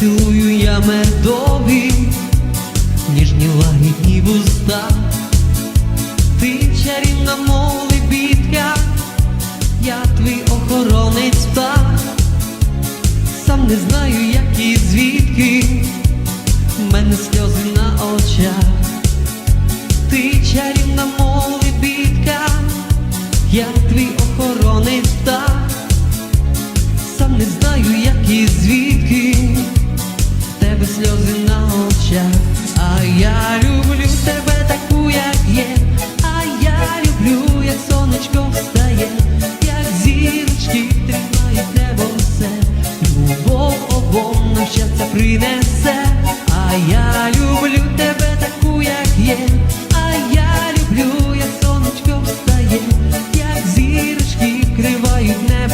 цілую я медові, ніжні лагідні вуста, ти чарівна мов лебідка, я твій охоронець птах, сам не знаю, як і звідки, в мене сльози на очах, ти чарівна мов лебідка, я твій охоронець птах сльози на очах, а я люблю тебе таку, як є, а я люблю, як сонечко встає, як зірочки тримають небо все, любов обом нам щастя принесе, а я люблю тебе таку, як є, а я люблю, як сонечко встає, як зірочки вкривають небо.